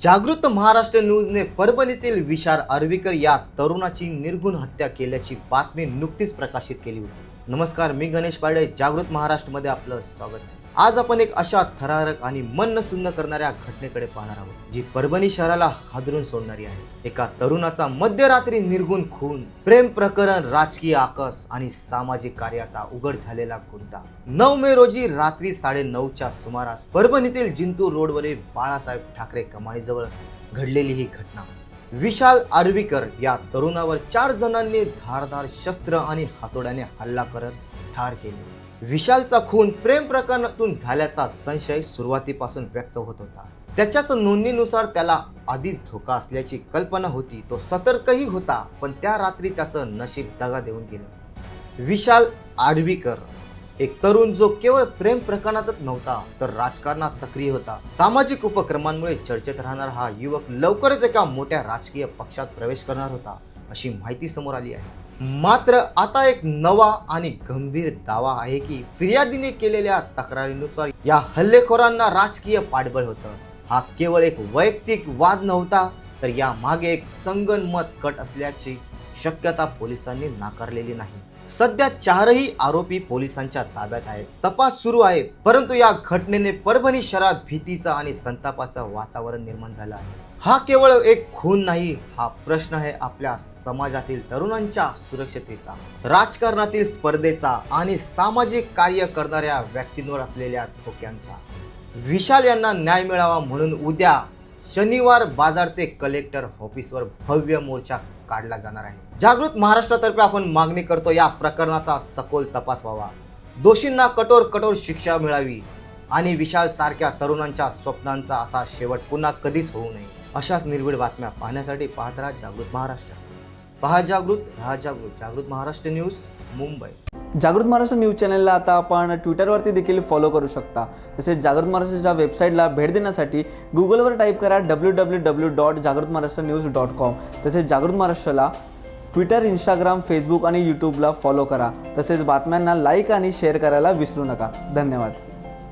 जागृत महाराष्ट्र न्यूजने परभणीतील विशाल अरविकर या तरुणाची निर्गुण हत्या केल्याची बातमी नुकतीच प्रकाशित केली होती. नमस्कार मी गणेश पाडे जागृत महाराष्ट्रमध्ये आपलं स्वागत. आहे आज आपण एक अशा थरारक आणि मन सुन्न करणाऱ्या घटनेकडे पाहणार आहोत जी परभणी शहराला हादरून सोडणारी आहे. एका तरुणाचा मध्यरात्री निर्गुण खून प्रेम प्रकरण राजकीय आकस आणि सामाजिक कार्याचा उघड झालेला गुंता. नऊ मे रोजी रात्री साडे नऊच्या सुमारास परभणीतील जिंतूर रोडवरील बाळासाहेब ठाकरे कमानीजवळ घडलेली ही घटना. विशाल आर्वीकर या तरुणावर चार जणांनी धारदार शस्त्र आणि हातोड्याने हल्ला करत ठार केले. विशालचा खून प्रेम प्रकरणातून झाल्याचा संशय सुरुवातीपासून व्यक्त होत होता. त्याच्याच नोंदणीनुसार त्याला आधीच धोका असल्याची कल्पना होती. तो सतर्कही होता पण त्या रात्री त्याचं नशीब दगा देऊन गेलं. विशाल आडवीकर एक तरुण जो केवळ प्रेम प्रकरणातच नव्हता तर राजकारणात सक्रिय होता. सामाजिक उपक्रमांमुळे चर्चेत राहणारा हा युवक लवकरच एका मोठ्या राजकीय पक्षात प्रवेश करणार होता अशी माहिती समोर आली आहे. मात्र आता एक नवा आणि गंभीर दावा आहे की फिर्यादीने केलेल्या तक्रारीनुसार या हल्लेखोरांना राजकीय पाठबळ होतं. हा केवळ एक वैयक्तिक वाद नव्हता तर या मागे एक संगनमत कट असल्याची शक्यता पोलिसांनी नाकारलेली नाही. सध्या चारही आरोपी पोलिसांच्या ताब्यात आहेत. तपास सुरू आहे परंतु या घटनेने परभणी शहरात भीतीचं आणि संतापाचं वातावरण निर्माण झालं आहे. हा केवळ एक खून नाही हा प्रश्न आहे आपल्या समाजातील तरुणांच्या सुरक्षतेचा. राजकारणातील स्पर्धेचा आणि सामाजिक कार्य करणाऱ्या व्यक्तींवर असलेल्या धोक्यांचा. विशाल यांना न्याय मिळावा म्हणून उद्या शनिवार बाजार ते कलेक्टर ऑफिसवर भव्य मोर्चा काढला जाणार आहे. जागृत महाराष्ट्रातर्फे आपण मागणी करतो या प्रकरणाचा सखोल तपास व्हावा. दोषींना कठोर कठोर शिक्षा मिळावी आणि विशाल सारख्या तरुणांच्या स्वप्नांचा असा शेवट पुन्हा कधीच होऊ नये. अशाच निर्भीड बातम्या पाहण्यासाठी पाहत राहा जागृत महाराष्ट्र. पहा जागृत राहा जागृत. जागृत महाराष्ट्र न्यूज मुंबई. जागृत महाराष्ट्र न्यूज चॅनलला आता आपण ट्विटरवरती देखील फॉलो करू शकता. तसेच जागृत महाराष्ट्रच्या वेबसाईटला भेट देण्यासाठी गुगलवर टाईप करा डब्ल्यू डब्ल्यू डब्ल्यू डॉट जागृत महाराष्ट्र न्यूज डॉट कॉम तसेच जागृत महाराष्ट्राला ट्विटर इंस्टाग्राम फेसबुक आणि यूट्यूबला फॉलो करा. तसेच बातम्यांना लाईक आणि शेअर करायला विसरू नका. धन्यवाद.